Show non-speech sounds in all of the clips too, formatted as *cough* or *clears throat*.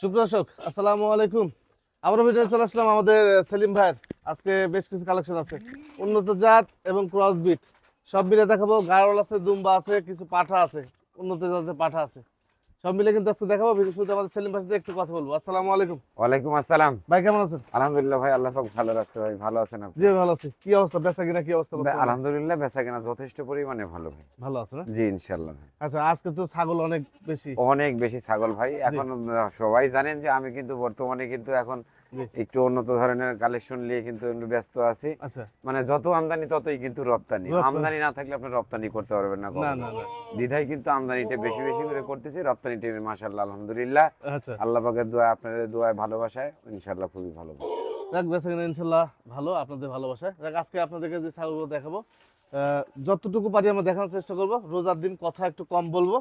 সুপ্রদর্শক আসসালামু আলাইকুম। আমরা ভিডিও চলে আসলাম আমাদের সেলিম ভাইয়ের। আজকে বেশ কিছু কালেকশন আছে। উন্নত জাত এবং ক্রস বিট সব মিলে দেখাবো গাড়ল আছে, দুম্বা আছে, কিছু পাঠা আছে, উন্নত জাতের পাঠা আছে। সব মিলে কিন্তু আজকে দেখাবো শুরুতে আমাদের সেলিম সাথে একটু কথা বলব। আসসালামু আলাইকুম। ওয়ালাইকুম আসসালাম। ভাই কেমন আছেন? আলহামদুলিল্লাহ ভাই আল্লাহ পাক ভালো রাখছে ভাই ভালো আছেন আপনি? জি ভালো আছি। কি অবস্থা? বেচা কিনা কি অবস্থা ভাই, আলহামদুলিল্লাহ বেচা কিনা যথেষ্ট পরিমাণে ভালো ভাই। ভালো আছে না? জি ইনশাল্লাহ ভাই। আচ্ছা আজকে তো ছাগল অনেক বেশি। অনেক বেশি ছাগল ভাই এখন সবাই জানেন যে আমি কিন্তু বর্তমানে কিন্তু এখন। একটু উন্নত ধরনের কালেকশন নিয়ে কিন্তু একটু ব্যস্ত আছি। আচ্ছা। মানে যত আমদানি ততই কিন্তু রপ্তানি। আমদানি না থাকলে আপনি রপ্তানি করতে পারবেন না দ্বিধায় কিন্তু আমদানিটা বেশি বেশি করে করতেছি রপ্তানিটা মাশাআল্লাহ আলহামদুলিল্লাহ। আচ্ছা। আল্লাহ পাকের দোয়া আপনাদের দোয়ায় ভালোবাসায় ইনশাআল্লাহ খুবই ভালো যাক বেচা কিনা ইনশাল্লাহ ভালো আপনাদের ভালোবাসা যাক আজকে আপনাদেরকে যে ছাগলগুলো দেখাবো যতটুকু পারি আমরা দেখানোর চেষ্টা করব। রোজার দিন কথা একটু কম বলব।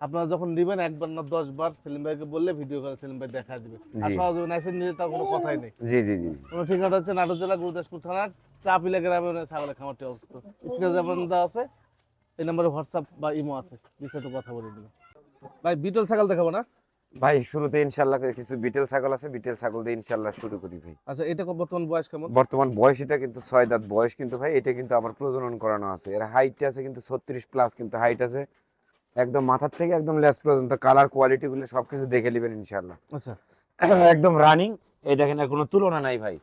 আপনারা যখন নেবেন একবার না দশ বার সেলিম ভাইকে বললে ভিডিও করে সেলিম ভাই দেখা দিবে। আর। সহজে এসে নিয়ে তার কোনো কথাই নেই। জি জি জি কোনো ঠিকানা হচ্ছে নাটোর জেলা গুরুদাসপুর থানার চাপিলা গ্রামে ওনার ছাগলের খামারটি অবস্থিত। স্ক্রিনে যেমন দেওয়া আছে এই নম্বরে হোয়াটসঅ্যাপ বা ইমো আছে বিস্তারিত কথা বলে দিবে ভাই বিটল ছাগল দেখাবো না? ভাই শুরুতে ইনশাল্লাহ কিছু বিটেল ছাগল আছে বিটেল ছাগল দিয়ে ইনশাল্লাহ শুরু করি ভাই। আচ্ছা এটা বর্তমান বয়স কেমন? বর্তমান বয়স এটা কিন্তু ছয় দাঁত বয়স কিন্তু ভাই এটা কিন্তু আমার প্রজনন করানো আছে। এর হাইট আছে কিন্তু ছত্রিশ প্লাস কিন্তু হাইট আছে। একদম মাথার থেকে একদম লেস পর্যন্ত কালার কোয়ালিটি গুলো সবকিছু দেখে নেবেন ইনশাল্লাহ আচ্ছা। *clears throat* একদম রানিং এই দেখেন আর কোনো তুলনা নাই ভাই।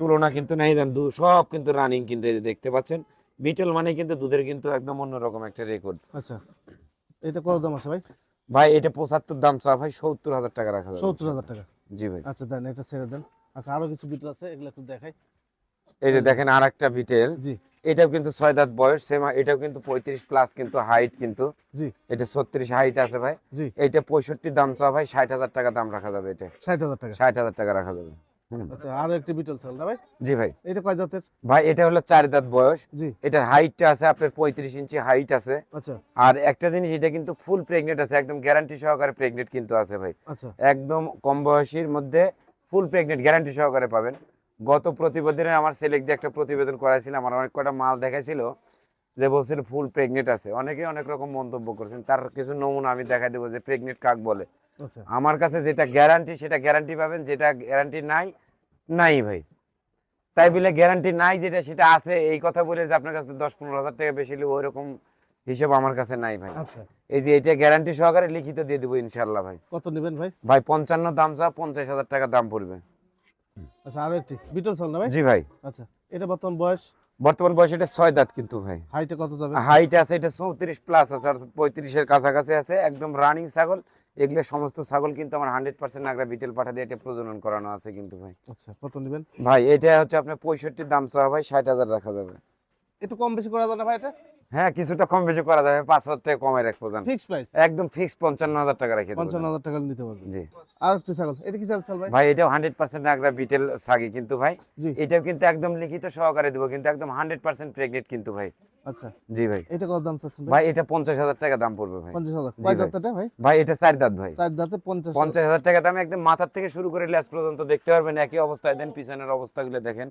তুলনা কিন্তু নাই দেন দু সব কিন্তু রানিং কিন্তু এই যে দেখতে পাচ্ছেন। বিটেল মানে কিন্তু দুধের কিন্তু একদম অন্যরকম একটা রেকর্ড আচ্ছা। এটা কত দাম আছে ভাই? ভাই এটা পঁচাত্তর দাম চা ভাই সত্তর হাজার টাকা রাখা যাবে। সত্তর হাজার টাকা। জি ভাই। আচ্ছা দেন এটা ছেড়ে দেন। আচ্ছা আরও কিছু বিটল আছে এগুলো একটু দেখাই। এই যে দেখেন আর একটা বিটেল জি। এটাও কিন্তু ছয় দাঁত বয়স সেম এটাও কিন্তু পঁয়ত্রিশ প্লাস কিন্তু হাইট কিন্তু। জি। এটা ছত্রিশ হাইট আছে ভাই। জি। এইটা পঁয়ষট্টি দাম চা ভাই ষাট হাজার টাকা দাম রাখা যাবে এটা। ষাট হাজার টাকা। ষাট হাজার টাকা রাখা যাবে। আচ্ছা আরও একটি বিটল ছাগল না ভাই? জি ভাই। এটা কয় জাতের ভাই এটা হলো চার দাঁত বয়স। জি। এটার হাইটটা আছে আপনার পঁয়ত্রিশ ইঞ্চি হাইট আছে। আচ্ছা। আর একটা জিনিস এটা কিন্তু ফুল প্রেগনেন্ট আছে একদম গ্যারান্টি সহকারে প্রেগনেন্ট কিন্তু আছে ভাই। আচ্ছা। একদম কম বয়সীর মধ্যে ফুল প্রেগনেন্ট গ্যারান্টি সহকারে পাবেন। গত প্রতিবেদনে আমার সেলেক দিয়ে একটা প্রতিবেদন করাইছিল আমার অনেক কটা মাল দেখাইছিল যে বলছিল ফুল প্রেগনেন্ট আছে। অনেকে অনেক রকম মন্তব্য করছেন তার কিছু নমুনা আমি দেখাই দেবো যে প্রেগনেন্ট কাক বলে। আচ্ছা। আমার কাছে যেটা গ্যারান্টি সেটা গ্যারান্টি পাবেন যেটা গ্যারান্টি নাই নাই ভাই। তাই বলে গ্যারান্টি নাই যেটা সেটা আছে। এই কথা বলে যে আপনার কাছে দশ পনেরো হাজার টাকা বেশি ওই রকম হিসেব আমার কাছে নাই ভাই। আচ্ছা। এই যে এটা গ্যারান্টি সহকারে লিখিত দিয়ে দেবো ইনশাল্লাহ ভাই। কত নেবেন ভাই? ভাই পঞ্চান্ন দাম চা পঞ্চাশ হাজার টাকা দাম পড়বে। আচ্ছা আরও একটি। বিটল ছাগল না ভাই? জি ভাই। আচ্ছা এটা বর্তমান বয়স? বর্তমান বয়স এটা ছয় দাঁত কিন্তু ভাই। হাইটে কত যাবে? হাইট আছে এটা চৌত্রিশ প্লাস আছে আর পঁয়ত্রিশের কাছাকাছি আছে। একদম রানিং ছাগল। এগুলো সমস্ত ছাগল কিন্তু আমার হান্ড্রেড পার্সেন্ট নাগরা বিটেল পাঠা দিয়ে এটা প্রজনন করানো আছে কিন্তু ভাই। আচ্ছা কত নেবেন? ভাই এটা হচ্ছে আপনার পঁয়ষট্টির দাম চাওয়া ভাই ষাট হাজার রাখা যাবে। একটু কম বেশি করা যাবে ভাই এটা? হ্যাঁ কিছুটা কম বেশি করা যাবে পাঁচ হাজার টাকা কমে রাখব ফিক্স প্রাইস একদম ফিক্স পঞ্চান্ন হাজার টাকা রাখি পঞ্চান্ন হাজার টাকা নিতে পারবেন জি। আর একটা ছাগল এটা কি ছাগল ভাই? ভাই এটাও হান্ড্রেড পার্সেন্ট আগ্রা বিটেল ছাগি কিন্তু ভাই। এটাও কিন্তু একদম লিখিত সহকারে দেবো কিন্তু একদম হান্ড্রেড পার্সেন্ট প্রেগনেন্ট কিন্তু ভাই। আচ্ছা। জি ভাই। এটা কত দাম চাচ্ছেন ভাই? এটা পঞ্চাশ হাজার টাকা দাম পড়বে ভাই। পঞ্চাশ হাজার। জি কয় ভাই। ভাই? ভাই এটা চার দাঁত ভাই। চার দাঁতে পঞ্চাশ পঞ্চাশ হাজার টাকা দাম একদম মাথার থেকে শুরু করে লেস পর্যন্ত দেখতে পারবেন একই অবস্থায় দেন পিছনের অবস্থাগুলো দেখেন।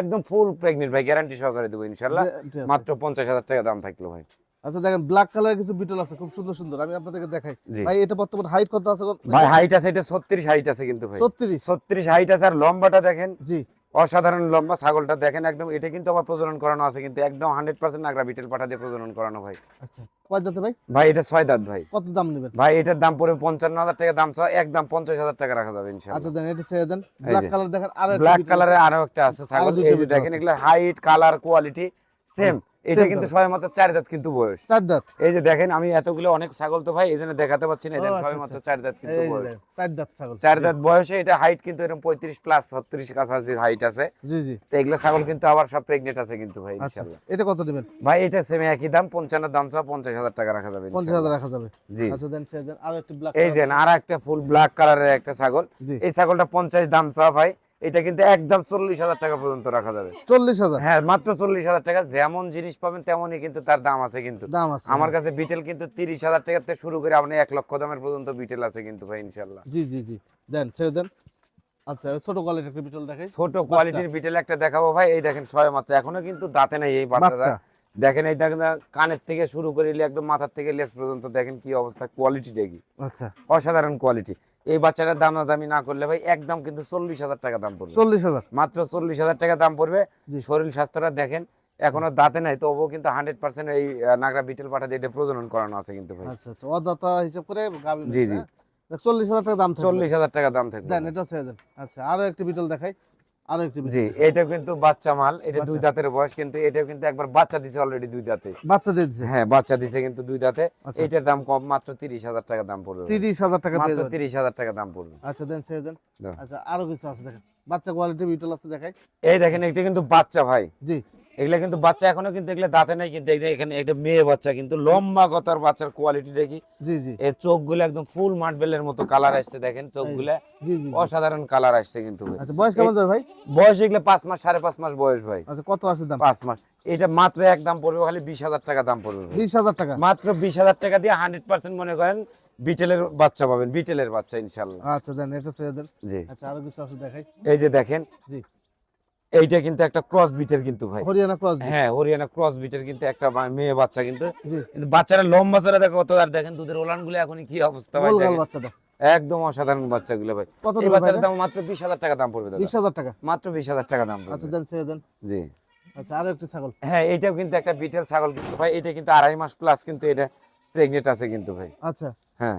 একদম ফুল প্রেগনেন্ট ভাই গ্যারান্টি সহকারে দেবো আছে। মাত্র পঞ্চাশ হাজার টাকা দাম থাকল ভাই। আচ্ছা দেখেন ব্ল্যাক কালারের কিছু বিটল আছে খুব সুন্দর সুন্দর আমি আপনাদেরকে দেখাই। ভাই এটা বর্তমান হাইট কত আছে? ভাই হাইট আছে এটা ছত্রিশ হাইট আছে কিন্তু ভাই। ছত্রিশ? ছত্রিশ হাইট আছে আর লম্বাটা দেখেন। জি। অসাধারণ লম্বা ছাগলটা দেখেন একদম এটা কিন্তু আবার প্রজনন করানো আছে কিন্তু একদম হান্ড্রেড পার্সেন্ট নাগরা বিটেল পাঠা দিয়ে প্রজনন করানো ভাই। আচ্ছা কয় দাঁতে ভাই? ভাই এটা ছয় দাঁত ভাই। কত দাম নেবেন? ভাই এটার দাম পড়বে পঞ্চান্ন হাজার টাকা দাম ছয় দাম পঞ্চাশ হাজার টাকা রাখা যাবে আচ্ছা দেন এটা ছেড়ে দেন। ব্ল্যাক কালার দেখেন আর ব্ল্যাক কালারে আরও একটা আছে ছাগল। দুটো এই যে দেখেন এগুলা হাইট কালার কোয়ালিটি সেম এটা কিন্তু। সবাই মাত্র চার দাঁত কিন্তু বয়স। চার দাঁত। এই যে দেখেন আমি এতগুলো অনেক ছাগল তো ভাই এই জন্য দেখাতে পাচ্ছি না এই ও, আচ্ছা, সবাই মাত্র আচ্ছা। চার দাঁত কিন্তু বয়স। চার দাঁত ছাগল। চার দাঁত বয়সে এটা হাইট কিন্তু এরকম পঁয়ত্রিশ প্লাস ছত্রিশ কাছাকাছি হাইট আছে। জি জি। তো এগুলো ছাগল কিন্তু আবার সব প্রেগনেন্ট আছে কিন্তু ভাই আচ্ছা ইনশাল্লাহ এটা কত নেবেন ভাই এটা সেম একই দাম পঞ্চান্ন দাম সহ পঞ্চাশ হাজার টাকা রাখা যাবে পঞ্চাশ ইনশাল্লাহ। হাজার রাখা যাবে। জি। আচ্ছা দেন ছেড়ে দেন আর একটি ব্ল্যাক এই যে আর একটা ফুল ব্ল্যাক কালারের একটা ছাগল। এই ছাগলটা পঞ্চাশ দাম সহ ভাই এটা কিন্তু একদম চল্লিশ হাজার টাকা পর্যন্ত রাখা যাবে। চল্লিশ হাজার? হ্যাঁ মাত্র চল্লিশ হাজার টাকা। যেমন জিনিস পাবেন তেমনই কিন্তু তার দাম আছে কিন্তু। দাম আছে আমার কাছে বিটেল কিন্তু তিরিশ হাজার টাকা থেকে শুরু করে আপনি এক লক্ষ দামের পর্যন্ত বিটেল আছে কিন্তু ভাই ইনশাল্লাহ জি জি জি। দেন ছেড়ে দেন। আচ্ছা ছোট কোয়ালিটির একটা দেখাই। ছোট কোয়ালিটির বিটেল একটা দেখাবো ভাই। এই দেখেন ছয় মাত্র। এখনও কিন্তু দাঁতে নেই এই বাচ্চাটা। দেখেন এই দেখেন না, কানের থেকে শুরু করে একদম মাথার থেকে লেস পর্যন্ত দেখেন কি অবস্থা কোয়ালিটিটা কি আচ্ছা। অসাধারণ কোয়ালিটি এই বাচ্চাটার দাম দামি না করলে ভাই একদম কিন্তু চল্লিশ হাজার টাকা দাম পড়বে। চল্লিশ হাজার। মাত্র চল্লিশ হাজার টাকা দাম পড়বে। শরীর স্বাস্থ্যটা দেখেন এখনও দাঁতে নাই তবুও কিন্তু হান্ড্রেড পার্সেন্ট এই নাগরা বিটেল পাঠা দিয়ে এটা প্রজনন করানো আছে কিন্তু ভাই। আচ্ছা আচ্ছা। অদাতা হিসাব করে জি, জি। চল্লিশ হাজার টাকা দাম। চল্লিশ হাজার টাকা দাম থাকবে। দেন এটা আচ্ছা আরও একটি বিটল দেখাই। আরও একটি জি এটা কিন্তু বাচ্চা মাল এটা দুই দাঁতের বয়স কিন্তু এটাও কিন্তু একবার বাচ্চা দিছে অলরেডি দুই দাঁতে। বাচ্চা দিয়ে হ্যাঁ বাচ্চা দিছে কিন্তু দুই দাঁতে। আচ্ছা। এটার দাম কম মাত্র তিরিশ হাজার টাকা দাম পড়বে ভাই। তিরিশ হাজার টাকা মাত্র টাকা দাম পড়বে। আচ্ছা দেন ছেড়ে দেন। আচ্ছা আরও কিছু আছে দেখেন। বাচ্চা কোয়ালিটি বিটল আছে দেখাই। এই দেখেন এটা কিন্তু বাচ্চা ভাই। জি। এগুলা কিন্তু বাচ্চা এখনও কিন্তু এগুলা দাঁতে নাই কিন্তু এখানে একটা মেয়ে বাচ্চা কিন্তু লম্বা গতার বাচ্চার কোয়ালিটি দেখি। জি জি। এই চোখগুলো একদম ফুল মার্বেলের মতো কালার আসছে দেখেন চোখগুলা। অসাধারণ কালার আসছে কিন্তু আচ্ছা বয়স কেমন যাবে ভাই? বয়স এগুলো পাঁচ মাস সাড়ে পাঁচ মাস বয়স ভাই। আচ্ছা কত আছে দাম? পাঁচ মাস। এটা মাত্র এক দাম পড়বে খালি বিশ হাজার টাকা দাম পড়বে বিশ হাজার টাকা? মাত্র বিশ হাজার টাকা দিয়ে হান্ড্রেড পার্সেন্ট মনে করেন বিটেলের বাচ্চা পাবেন বিটেলের বাচ্চা ইনশাল্লাহ আচ্ছা দেন এটা দেন। জি। আচ্ছা আরও কিছু আছে দেখাই। এই যে দেখেন জি। এইটা কিন্তু একটা ক্রস বিটের কিন্তু ভাই। হরিয়ানা ক্রস হ্যাঁ হরিয়ানা ক্রস বিটের কিন্তু একটা মেয়ে বাচ্চা কিন্তু। কিন্তু বাচ্চারা লম্বা চড়া দেখো কত আর দেখেন দুধের ওলানগুলো এখন কি অবস্থা ভাই গোল গাল। বাচ্চাটা একদম অসাধারণ বাচ্চাগুলো ভাই। কত এই বাচ্চাটার দাম মাত্র বিশ হাজার টাকা দাম পড়বে দাদা। বিশ হাজার টাকা? মাত্র বিশ হাজার টাকা দাম আচ্ছা পড়বে দেন ছেড়ে দেন। জি। আচ্ছা আরও একটি ছাগল। হ্যাঁ এটাও কিন্তু একটা বিটেল ছাগল কিন্তু ভাই এটা কিন্তু আড়াই মাস প্লাস কিন্তু এটা প্রেগনেন্ট আছে কিন্তু ভাই। আচ্ছা। হ্যাঁ।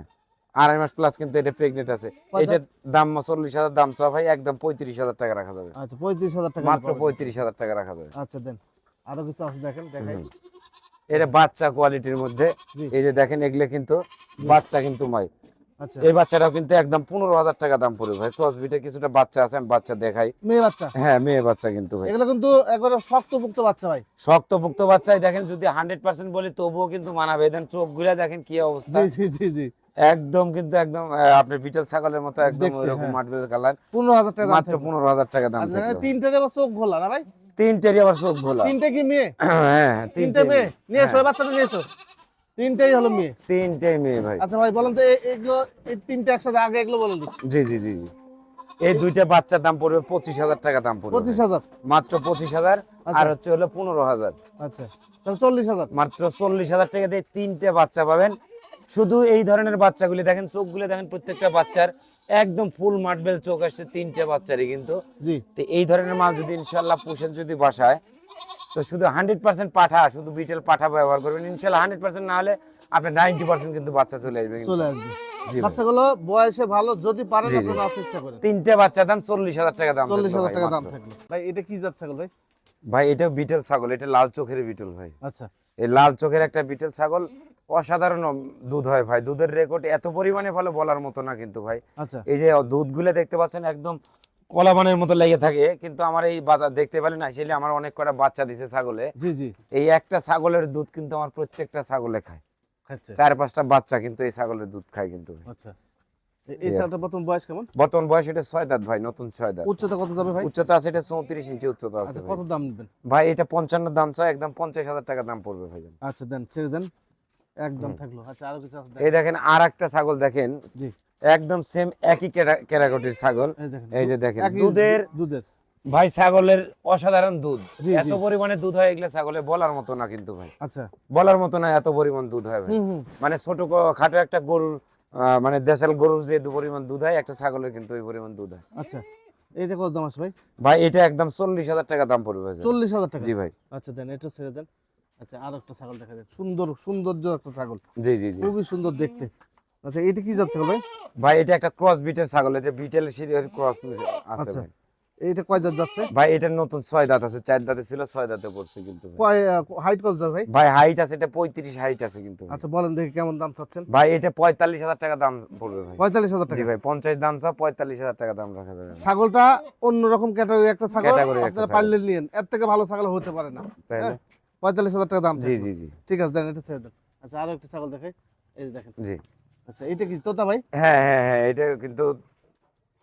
আড়াই মাস প্লাস কিন্তু এটা প্রেগনেন্ট আছে? এটার দাম চল্লিশ হাজার দাম চা ভাই একদম পঁয়ত্রিশ হাজার টাকা রাখা যাবে। আচ্ছা পঁয়ত্রিশ হাজার টাকা মাত্র পঁয়ত্রিশ হাজার টাকা রাখা যাবে। আচ্ছা দেন। আরও কিছু আছে দেখেন দেখাই। এটা বাচ্চা কোয়ালিটির মধ্যে এই যে দেখেন এগুলো কিন্তু বাচ্চা কিন্তু মাই। আচ্ছা। এই বাচ্চাটাও কিন্তু একদম পনেরো হাজার টাকা দাম পড়বে ভাই। ক্রস বিটের কিছুটা বাচ্চা আছে আমি বাচ্চা দেখাই। মেয়ে বাচ্চা? হ্যাঁ মেয়ে বাচ্চা কিন্তু ভাই। এগুলো কিন্তু একবারে শক্তপুক্ত বাচ্চা ভাই। শক্তপুক্ত বাচ্চাই দেখেন যদি হান্ড্রেড পার্সেন্ট বলি তবুও কিন্তু মানাবে। দেন চোখগুলা দেখেন কি অবস্থা। জি জি জি। একদম কিন্তু একদম আহ, আপনার বিটেল ছাগলের মতো একদম ওইরকম হ্যাঁ। Marble colour. পনেরো হাজার টাকা দাম মাত্র থাকবে। পনেরো হাজার টাকা দাম আচ্ছা। তিনটে দেবো চোখ ঘোলা না ভাই? তিনটেরই আবার চোখ ভোলা। তিনটে কি মেয়ে? *clears throat* হ্যাঁ তিনটে মেয়ে? নিয়ে এসো হ্যাঁ, বাচ্চাটা নিয়ে এসো। তিনটেই হলো মেয়ে। তিনটেই মেয়ে ভাই। আচ্ছা ভাই বলেন তো এগুলো এই তিনটে একসাথে আগে এগুলো বলেন জি জি জি জি। এই দুইটা বাচ্চার দাম পড়বে পঁচিশ হাজার টাকা দাম পড়বে পঁচিশ হাজার? মাত্র পঁচিশ হাজার আচ্ছা। আর হচ্ছে হলো পনেরো হাজার। আচ্ছা তাহলে চল্লিশ হাজার। মাত্র চল্লিশ হাজার টাকা দিয়ে তিনটে বাচ্চা পাবেন। শুধু এই ধরনের বাচ্চাগুলি দেখেন চোখগুলি দেখেন প্রত্যেকটা বাচ্চার একদম ফুল মার্বেল চোখ আসছে তিনটে বাচ্চারই কিন্তু। জি। তো এই ধরনের মাল যদি ইনশাল্লাহ পুষেন যদি বাসায় তো শুধু হান্ড্রেড পার্সেন্ট পাঠা শুধু বিটেল পাঠা ব্যবহার করবেন। ইনশাল্লাহ হান্ড্রেড পার্সেন্ট না হলে আপনার নাইনটি পার্সেন্ট কিন্তু বাচ্চা চলে আসবে চলে আসবে। বাচ্চাগুলো বয়সে ভালো যদি পারেন জি, জি। আপনারা চেষ্টা করেন। তিনটে বাচ্চার দাম চল্লিশ হাজার টাকা দাম চল্লিশ হাজার টাকা দাম থাকল ভাই এটা কি যাচ্ছে ছাগল ভাই? ভাই এটাও বিটেল ছাগল এটা লাল চোখের বিটেল ভাই। আচ্ছা। এই লাল চোখের একটা বিটেল ছাগল অসাধারণ দুধ হয় ভাই। দুধের রেকর্ড এত পরিমাণে ভালো বলার মতো না কিন্তু ভাই। আচ্ছা। এই যে দুধগুলো দেখতে পাচ্ছেন একদম কলাবানের মতো লেগে থাকে কিন্তু আমার এই বাজার দেখতে পেলে না সেলে আমার অনেক কটা বাচ্চা দিছে ছাগলে। জি জি। এই একটা ছাগলের দুধ কিন্তু আমার প্রত্যেকটা ছাগলে খায়। চার পাঁচটা বাচ্চা কিন্তু এই ছাগলের দুধ খায় কিন্তু আচ্ছা। এই ছাগলটা প্রথম বয়স কেমন? বর্তমান বয়স এটা ছয় দাঁত ভাই নতুন ছয় দাঁত। উচ্চতা কত যাবে ভাই? উচ্চতা আছে এটা চৌত্রিশ ইঞ্চি উচ্চতা আছে আচ্ছা কত দাম নেবেন? ভাই এটা পঞ্চান্ন দাম চাই একদম পঞ্চাশ হাজার টাকা দাম পড়বে ভাই। আচ্ছা দেন ছেড়ে দেন। একদম থাকল। আচ্ছা আরও কিছু আছে? এই দেখেন। দেখেন আর একটা ছাগল দেখেন। একদম সেম একই ছাগল। এই যে দেখেন দুধের দুধের। ভাই ছাগলের অসাধারণ দুধ। এত পরিমাণে দুধ হয় এগুলো ছাগলে বলার মতো না কিন্তু ভাই। আচ্ছা। বলার মতো না এত পরিমাণ দুধ হয় ভাই। মানে ছোট খাটো একটা গরুর মানে দেশাল গরুর যে দু পরিমাণ দুধ হয় একটা ছাগলের কিন্তু ওই পরিমাণ দুধ হয়। আচ্ছা। এইটা কত দাম আছে ভাই? ভাই এটা একদম চল্লিশ হাজার টাকা দাম পড়বে চল্লিশ হাজার টাকা। জি ভাই। আচ্ছা দেন এটা ছেড়ে দেন। আচ্ছা আর একটা ছাগল দেখা যায় সুন্দর সৌন্দর্য একটা ছাগল। জি জি জি। খুবই সুন্দর দেখতে। আচ্ছা এটা কি যাচ্ছে ভাই? ভাই এটা একটা ক্রস বিটের ছাগল এটা বিটেল সিরিয়ার ক্রস আছে আচ্ছা। ভাই। এইটা কয় দাঁত যাচ্ছে? ভাই এটার নতুন ছয় দাঁত আছে চার দাঁতে ছিল ছয় দাঁতে পড়ছে কিন্তু। কয় হাইট কত যাবে ভাই? ভাই হাইট আছে এটা পঁয়ত্রিশ হাইট আছে কিন্তু আচ্ছা বলেন দেখি কেমন দাম চাচ্ছেন। ভাই এটা পঁয়তাল্লিশ হাজার টাকা দাম পড়বে ভাই। পঁয়তাল্লিশ হাজার জি টাকা। ভাই পঞ্চাশ দাম সব পঁয়তাল্লিশ হাজার টাকা দাম রাখা যাবে ছাগলটা অন্যরকম ক্যাটাগরি একটা ছাগল আপনারা ছাগল। পারলে নিয়েন। এর থেকে ভালো ছাগল হতে পারে না। তাই না? হ্যাঁ, পঁয়তাল্লিশ হাজার টাকা দাম জি জি জি। ঠিক আছে দেখেন এটা ছেড়ে দেন। আচ্ছা আরও একটা ছাগল দেখাই। এই দেখেন। জি। আচ্ছা এটা কি তোতা ভাই? হ্যাঁ হ্যাঁ হ্যাঁ এটা কিন্তু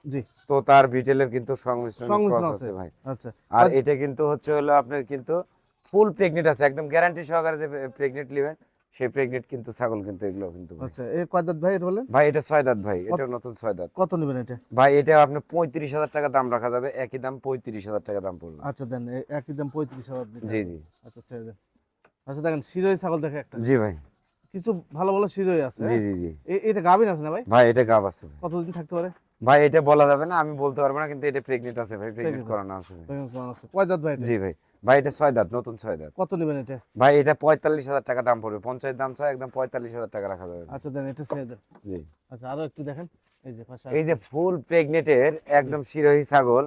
জি। তোতার বিটেলের কিন্তু সংমিশ্রণ সংমিশ্রণ আছে। আছে ভাই। আচ্ছা। আর এটা কিন্তু হচ্ছে হলো আপনার কিন্তু ফুল প্রেগনেন্ট আছে। একদম গ্যারান্টি সহকারে যে প্রেগনেন্ট নেবেন সেই প্রেগনেন্ট কিন্তু ছাগল কিন্তু এগুলো কিন্তু আচ্ছা এই কয় দাঁত ভাই এটা বলেন? ভাই এটা ছয় দাঁত ভাই এটা নতুন ছয় দাঁত। কত নেবেন এটা? ভাই এটা আপনার পঁয়ত্রিশ হাজার টাকা দাম রাখা যাবে একই দাম পঁয়ত্রিশ হাজার টাকা দাম পড়বে। আচ্ছা দেন একই দাম পঁয়ত্রিশ হাজার জি জি। আচ্ছা ছেড়ে দেন। আচ্ছা দেখেন শিরোই ছাগল দেখে একটা। জি ভাই। কিছু ভালো ভালো শিরোই আছে জি? জি জি। এটা গাভিন আছে না ভাই? ভাই এটা গাব আছে। কতদিন থাকতে পারে? ভাই এটা বলা যাবে না আমি বলতে পারব না কিন্তু এটা প্রেগনেন্ট আছে ভাই প্রেগনেন্ট করানো আছে। কয় দাঁত ভাই এটা? জি ভাই। ভাই এটা ছয় দাঁত নতুন ছয় দাঁত। কত নেবেন এটা? ভাই এটা পঁয়তাল্লিশ হাজার টাকা দাম পড়বে। পঞ্চায়েত দাম ছয় একদম পঁয়তাল্লিশ হাজার টাকা রাখা যাবে। আচ্ছা দেন এটা ছেড়ে দেন জি। আচ্ছা আরও একটু দেখেন। এই যে ফুল প্রেগনেটের একদম শিরোহী ছাগল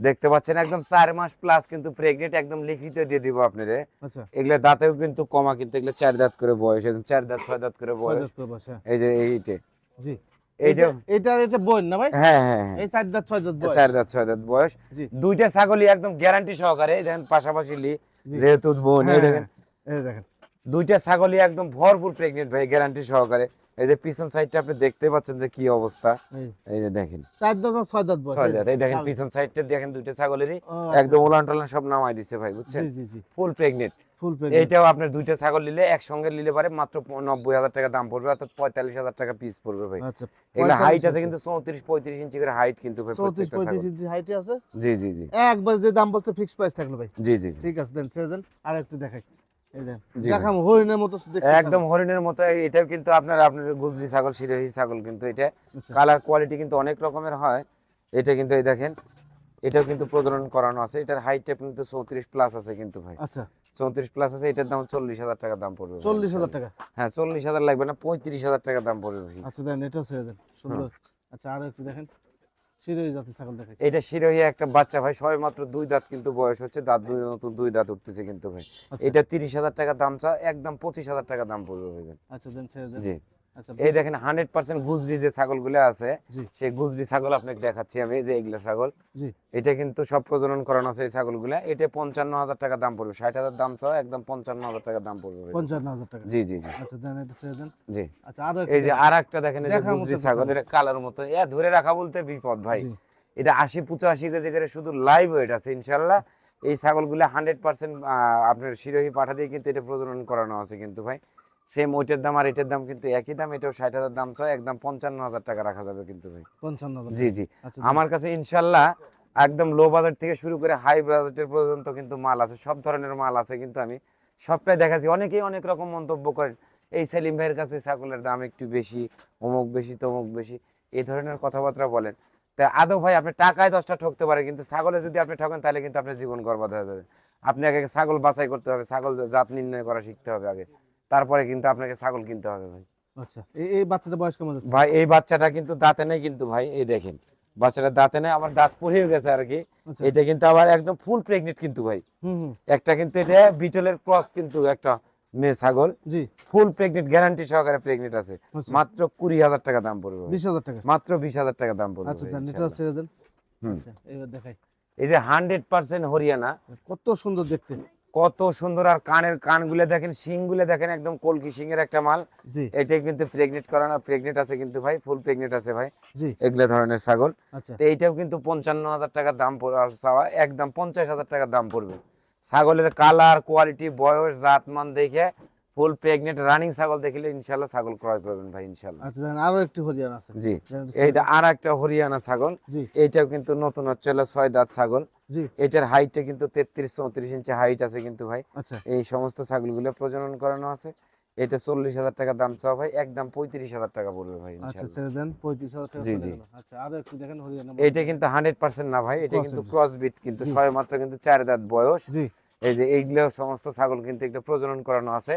দেখতে পাচ্ছেন একদম চার মাস প্লাস কিন্তু প্রেগনেন্ট একদম লিখিত দিয়ে দিব আপনারে। আচ্ছা। এগুলো দাঁতেও কিন্তু কমা কিন্তু এগুলো চার দাঁত করে বয়স একদম চার দাঁত ছয় দাঁত করে বয়স। দাঁত বসে এই যে এইটে। জি। এইটা এটা এটা বোন না ভাই? হ্যাঁ হ্যাঁ হ্যাঁ। এই চার দাঁত ছয় দাঁত বয়স। চার দাঁত ছয় দাঁত বয়স। দুইটা ছাগলই একদম গ্যারান্টি সহকারে এই দেখেন পাশাপাশি লি যেহেতু বোন এই দেখেন। এই দেখেন। দুইটা ছাগলই একদম ভরপুর প্রেগনেন্ট ভাই গ্যারান্টি সহকারে। এই যে পিছন সাইডটা আপনি দেখতে পাচ্ছেন যে কি অবস্থা। এই। যে দেখেন। চার দাঁত আর ছয় দাঁত বয়স ছয় এই দাঁত এই দেখেন পিছন সাইডটা দেখেন দুইটা ছাগলেরই। আচ্ছা, একদম আচ্ছা। ওলান টোলান সব নামাই দিছে ভাই বুঝছেন? জি জি জি। ফুল প্রেগনেন্ট ফুল এইটাও আপনার দুইটা ছাগল নিলে একসঙ্গে নিলে পারে মাত্র নব্বই হাজার টাকা দাম পড়বে অর্থাৎ পঁয়তাল্লিশ হাজার টাকা পিস পড়বে ভাই। আচ্ছা এগুলো হাইট আছে কিন্তু চৌত্রিশ পঁয়ত্রিশ ইঞ্চি করে হাইট কিন্তু চৌত্রিশ পঁয়ত্রিশ ইঞ্চি হাইটে আছে? জি জি জি। একবার যে দাম বলছে ফিক্স প্রাইস থাকল ভাই। জি জি ঠিক আছে দেন ছেড়ে দেন আর একটু দেখাই। একদম হরিণের মতো এটাও কিন্তু আপনার আপনার গুজরি ছাগল সিরোহী ছাগল কিন্তু এটা। আচ্ছা। কালার কোয়ালিটি কিন্তু অনেক রকমের হয়। এটা কিন্তু এই দেখেন এটাও কিন্তু প্রজনন করানো আছে। এটার হাইটটা কিন্তু চৌত্রিশ প্লাস আছে কিন্তু ভাই। আচ্ছা। চৌত্রিশ প্লাস আছে এটার দাম চল্লিশ হাজার টাকা দাম পড়বে চল্লিশ হাজার টাকা? হ্যাঁ চল্লিশ হাজার লাগবে না পঁয়ত্রিশ হাজার টাকা দাম পড়বে আচ্ছা দেন এটা ছেড়ে দেন সুন্দর। আচ্ছা আর একটু দেখেন। শিরোই জাতের ছাগল দেখাই। এটা শিরোহী একটা বাচ্চা ভাই সবে মাত্র দুই দাঁত কিন্তু বয়স হচ্ছে দাঁত দুই নতুন দুই দাঁত উঠতেছে কিন্তু ভাই। আচ্ছা। এটা তিরিশ হাজার টাকা দাম চা একদম পঁচিশ হাজার টাকা দাম পড়বে ভাই আচ্ছা দেন ছেড়ে দেন। জি। এই দেখেন হান্ড্রেড পার্সেন্ট গুজরি যে ছাগলগুলো আছে সেই গুজরি ছাগল আপনাকে দেখাচ্ছি আমি যে এগুলা ছাগল। এটা কিন্তু সব প্রজনন করানো আছে এই ছাগলগুলা। এটা পঞ্চান্ন হাজার টাকা দাম পড়বে ষাট হাজার দাম চাও একদম পঞ্চান্ন হাজার টাকা দাম পড়বে পঞ্চান্ন হাজার টাকা। জি জি আচ্ছা দেন এটা ছেড়ে দেন। জি। আচ্ছা আরও এই যে আর একটা দেখেন এই গুজরি ছাগল ছাগল। এটা কালার মতো। এ ধরে রাখা বলতে বিপদ ভাই। এটা আশি পঁচাশি কেজি করে শুধু লাইভ ওয়েট আছে ইনশাল্লাহ এই ছাগলগুলো হান্ড্রেড পার্সেন্ট আপনার শিরোহী পাঠা দিয়ে কিন্তু এটা প্রজনন করানো আছে কিন্তু ভাই। সেম ওইটার দাম আর এটার দাম কিন্তু একই দাম এটাও ষাট হাজার দাম চাই একদম পঞ্চান্ন হাজার টাকা রাখা যাবে কিন্তু ভাই। পঞ্চান্ন জি জি। আচ্ছা আমার কাছে ইনশাল্লাহ একদম লো বাজেট থেকে শুরু করে হাই বাজেটের পর্যন্ত কিন্তু মাল আছে সব ধরনের মাল আছে কিন্তু আমি সবটাই দেখাচ্ছি। অনেকেই অনেক রকম মন্তব্য করেন এই সেলিম ভাইয়ের কাছে ছাগলের দাম একটু বেশি অমুক বেশি তমুক বেশি এই ধরনের কথাবার্তা বলেন। তা আদৌ ভাই আপনি টাকায় দশটা ঠকতে পারে কিন্তু ছাগলে যদি আপনি ঠকেন তাহলে কিন্তু আপনার জীবন বরবাদ হয়ে যাবে। আপনি আগে ছাগল বাছাই করতে হবে ছাগল জাত নির্ণয় করা শিখতে হবে আগে। তারপরে কিন্তু আপনাকে ছাগল কিনতে হবে ভাই। আচ্ছা এই বাচ্চাটা বয়স কেমন যাচ্ছে? ভাই এই বাচ্চাটা কিন্তু দাঁতে নেই কিন্তু ভাই এই দেখেন। বাচ্চাটা দাঁতে নেই আমার দাঁত পড়েও গেছে আর কি। আচ্ছা। এটা কিন্তু আবার একদম ফুল প্রেগনেন্ট কিন্তু ভাই। একটা কিন্তু এটা বিটলের ক্রস কিন্তু একটা মেয়ে ছাগল। জি। ফুল প্রেগনেন্ট গ্যারান্টি সহকারে প্রেগনেন্ট আছে। আচ্ছা। মাত্র কুড়ি হাজার টাকা দাম পড়বে বিশ হাজার টাকা? মাত্র বিশ হাজার টাকা দাম পড়বে আচ্ছা দেন আচ্ছা এই যে হান্ড্রেড পার্সেন্ট হরিয়ানা। কত সুন্দর দেখতে। কত সুন্দর আর কানের কানগুলো দেখেন শিংগুলো দেখেন একদম কলকি শিং এর একটা মাল। এটা কিন্তু প্রেগনেন্ট করানো প্রেগনেন্ট আছে কিন্তু ভাই ফুল প্রেগনেন্ট আছে ভাই। জি। এগুলো ধরনের ছাগল। আচ্ছা। তো এইটাও কিন্তু পঞ্চান্ন হাজার টাকার দাম চাওয়া একদম পঞ্চাশ হাজার টাকার দাম পড়বে। ছাগলের কালার কোয়ালিটি বয়স জাত মান দেখে ফুল প্রেগনেন্ট রানিং ছাগল দেখলে ইনশাল্লাহ ছাগল ক্রয় করবেন ভাই ইনশাল্লাহ আচ্ছা দেন আরও একটি হরিয়ানা আছে। জি এটা এইটা আর একটা হরিয়ানা ছাগল জি। এইটাও কিন্তু নতুন হচ্ছে হলো ছয় দাঁত ছাগল। জি। এটার হাইটটা কিন্তু তেত্রিশ চৌত্রিশ ইঞ্চি হাইট আছে কিন্তু ভাই। আচ্ছা। এই সমস্ত ছাগলগুলো প্রজনন করানো আছে। এটা চল্লিশ হাজার টাকা দাম চাওয়া ভাই একদম পঁয়ত্রিশ হাজার টাকা পড়বে ভাই আচ্ছা জি, জি। আচ্ছা আরও একটু দেখেন হরিয়ানা। এইটা কিন্তু হান্ড্রেড পার্সেন্ট না ভাই এটা কিন্তু ক্রস বিট কিন্তু ছয় মাত্র কিন্তু চার দাঁত বয়স। জি। এই যে এইগুলো সমস্ত ছাগল কিন্তু একটা প্রজনন করানো আছে।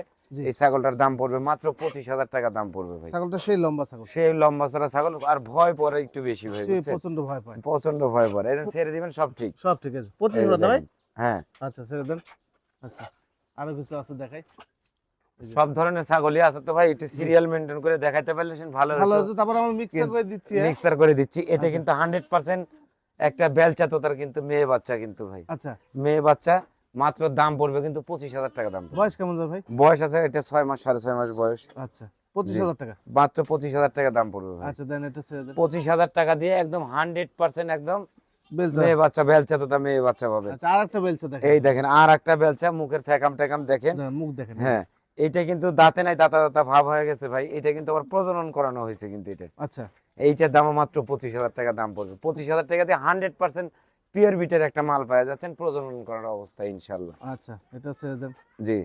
এই ছাগলটার দাম পড়বে মাত্র পঁচিশ হাজার টাকা দাম পড়বে ভাই। ছাগলটা সেই লম্বা ছাগল। সেই লম্বা চড়া ছাগল আর ভয় পড়ে একটু বেশি ভাই প্রচণ্ড ভয় পায়। প্রচণ্ড ভয় পড়ে। এদের ছেড়ে দিবেন সব ঠিক। সব ঠিক আছে। পঁচিশ হাজার ভাই? হ্যাঁ। আচ্ছা ছেড়ে দেন। আচ্ছা আরও কিছু আছে দেখাই। সব ধরনের ছাগলই আছে তো ভাই একটু সিরিয়াল মেনটেন করে দেখাইতে পারলে ভালো ভালো হতো। তারপর আমরা মিক্সার করে দিচ্ছি হ্যাঁ? মিক্সার করে দিচ্ছি। এটা আচ্ছা। কিন্তু হান্ড্রেড পার্সেন্ট একটা বেলচা তো তার কিন্তু মেয়ে বাচ্চা কিন্তু ভাই। আচ্ছা। মেয়ে বাচ্চা মাত্র দাম পড়বে কিন্তু পঁচিশ হাজার টাকা দাম বয়স কেমন ভাই? বয়স আছে এটা ছয় মাস সাড়ে ছয় মাস বয়স। আচ্ছা পঁচিশ হাজার টাকা? মাত্র পঁচিশ হাজার টাকা দাম পড়বে আচ্ছা দেন এটা পঁচিশ হাজার টাকা দিয়ে একদম হান্ড্রেড পার্সেন্ট একদম মেয়ে বাচ্চা বেলচা তো মেয়ে বাচ্চা পাবে। আচ্ছা আর একটা বেলচা দেখেন। এই দেখেন আর একটা বেলচা মুখের ফেকাম টেকাম দেখেন। মুখ দেখেন। হ্যাঁ কিন্তু দাঁতে নাই দাঁতা দাঁতা ভাব হয়ে গেছে ভাই। এটা কিন্তু আবার প্রজনন করানো হয়েছে কিন্তু এটা। আচ্ছা। এইটার দাম মাত্র পঁচিশ হাজার টাকা দাম পড়বে। পঁচিশ হাজার টাকা দিয়ে হান্ড্রেড পার্সেন্ট পিওর বিটের একটা মাল পাওয়া যাচ্ছেন প্রজনন করার অবস্থা ইনশাল্লাহ আচ্ছা এটা ছেড়ে দেন জি।